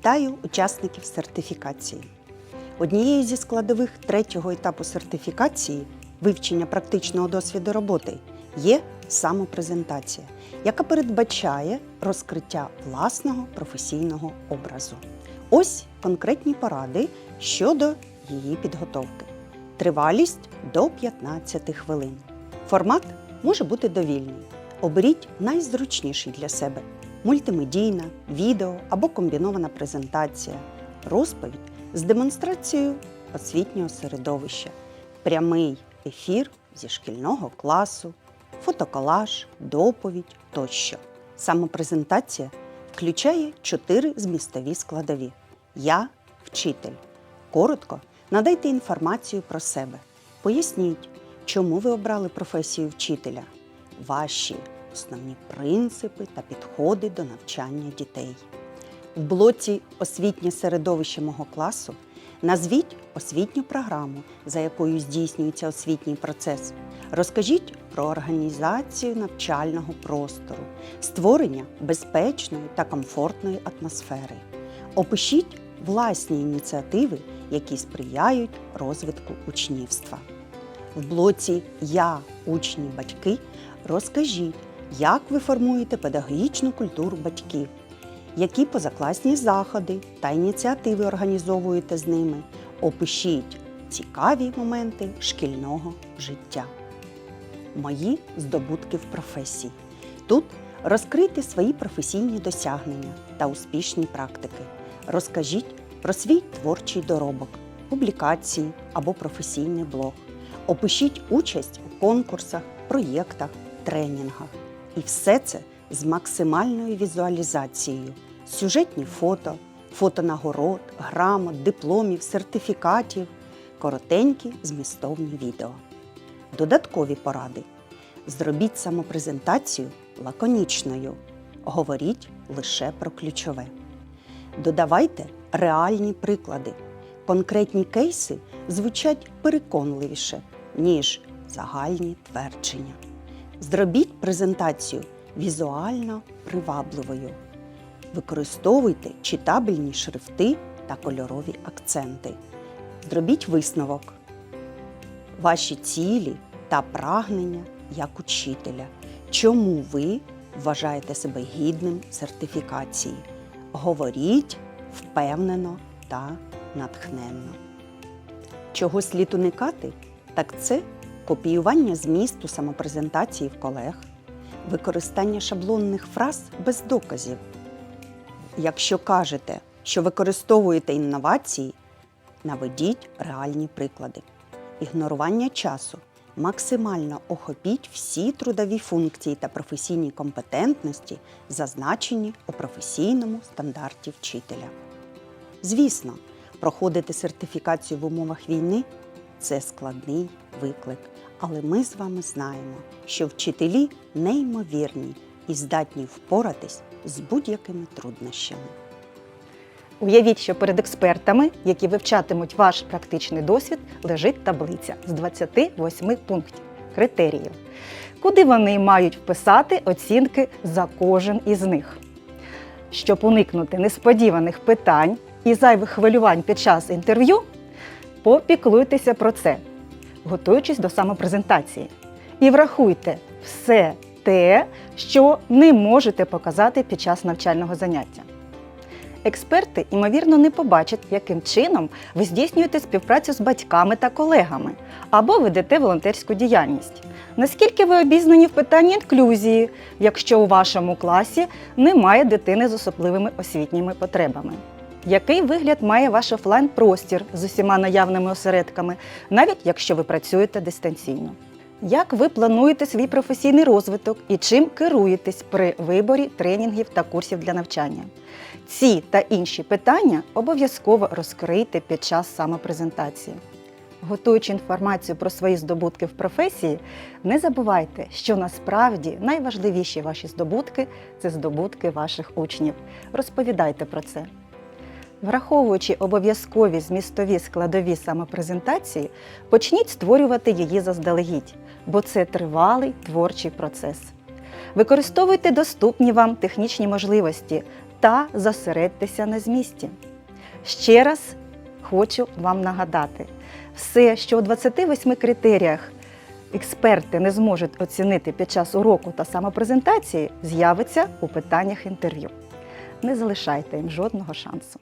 Вітаю учасників сертифікації. Однією зі складових третього етапу сертифікації вивчення практичного досвіду роботи є самопрезентація, яка передбачає розкриття власного професійного образу. Ось конкретні поради щодо її підготовки. Тривалість до 15 хвилин. Формат може бути довільний. Оберіть найзручніший для себе мультимедійна, відео або комбінована презентація, розповідь з демонстрацією освітнього середовища, прямий ефір зі шкільного класу, фотоколаж, доповідь тощо. Самопрезентація включає чотири змістові складові. Я вчитель. Коротко надайте інформацію про себе. Поясніть, чому ви обрали професію вчителя, ваші основні принципи та підходи до навчання дітей. В блоці Освітнє середовище мого класу назвіть освітню програму, за якою здійснюється освітній процес. Розкажіть про організацію навчального простору, створення безпечної та комфортної атмосфери. Опишіть власні ініціативи, які сприяють розвитку учнівства. В блоці Я, учні, батьки розкажіть, як ви формуєте педагогічну культуру батьків, які позакласні заходи та ініціативи організовуєте з ними. Опишіть цікаві моменти шкільного життя. Мої здобутки в професії. Тут розкрийте свої професійні досягнення та успішні практики. Розкажіть про свій творчий доробок, публікації або професійний блог. Опишіть участь у конкурсах, проєктах, тренінгах. І все це з максимальною візуалізацією. Сюжетні фото, фото нагород, грамот, дипломів, сертифікатів, коротенькі змістовні відео. Додаткові поради. Зробіть самопрезентацію лаконічною. Говоріть лише про ключове. Додавайте реальні приклади. Конкретні кейси звучать переконливіше, ніж загальні твердження. Зробіть презентацію візуально привабливою. Використовуйте читабельні шрифти та кольорові акценти. Зробіть висновок. Ваші цілі та прагнення як учителя. Чому ви вважаєте себе гідним сертифікації? Говоріть впевнено та натхненно. Чого слід уникати? Так це копіювання змісту самопрезентації в колег, використання шаблонних фраз без доказів. Якщо кажете, що використовуєте інновації, наведіть реальні приклади. Ігнорування часу. Максимально охопіть всі трудові функції та професійні компетентності, зазначені у професійному стандарті вчителя. Звісно, проходити сертифікацію в умовах війни це складний виклик, але ми з вами знаємо, що вчителі неймовірні і здатні впоратись з будь-якими труднощами. Уявіть, що перед експертами, які вивчатимуть ваш практичний досвід, лежить таблиця з 28 пунктів критеріїв, куди вони мають вписати оцінки за кожен із них. Щоб уникнути несподіваних питань і зайвих хвилювань під час інтерв'ю, попіклуйтеся про це, готуючись до самопрезентації. І врахуйте все те, що не можете показати під час навчального заняття. Експерти, ймовірно, не побачать, яким чином ви здійснюєте співпрацю з батьками та колегами або ведете волонтерську діяльність. Наскільки ви обізнані в питанні інклюзії, якщо у вашому класі немає дитини з особливими освітніми потребами? Який вигляд має ваш офлайн-простір з усіма наявними осередками, навіть якщо ви працюєте дистанційно? Як ви плануєте свій професійний розвиток і чим керуєтесь при виборі тренінгів та курсів для навчання? Ці та інші питання обов'язково розкрийте під час самопрезентації. Готуючи інформацію про свої здобутки в професії, не забувайте, що насправді найважливіші ваші здобутки це здобутки ваших учнів. Розповідайте про це. Враховуючи обов'язкові змістові складові самопрезентації, почніть створювати її заздалегідь, бо це тривалий творчий процес. Використовуйте доступні вам технічні можливості та зосередьтеся на змісті. Ще раз хочу вам нагадати, все, що у 28 критеріях експерти не зможуть оцінити під час уроку та самопрезентації, з'явиться у питаннях інтерв'ю. Не залишайте їм жодного шансу.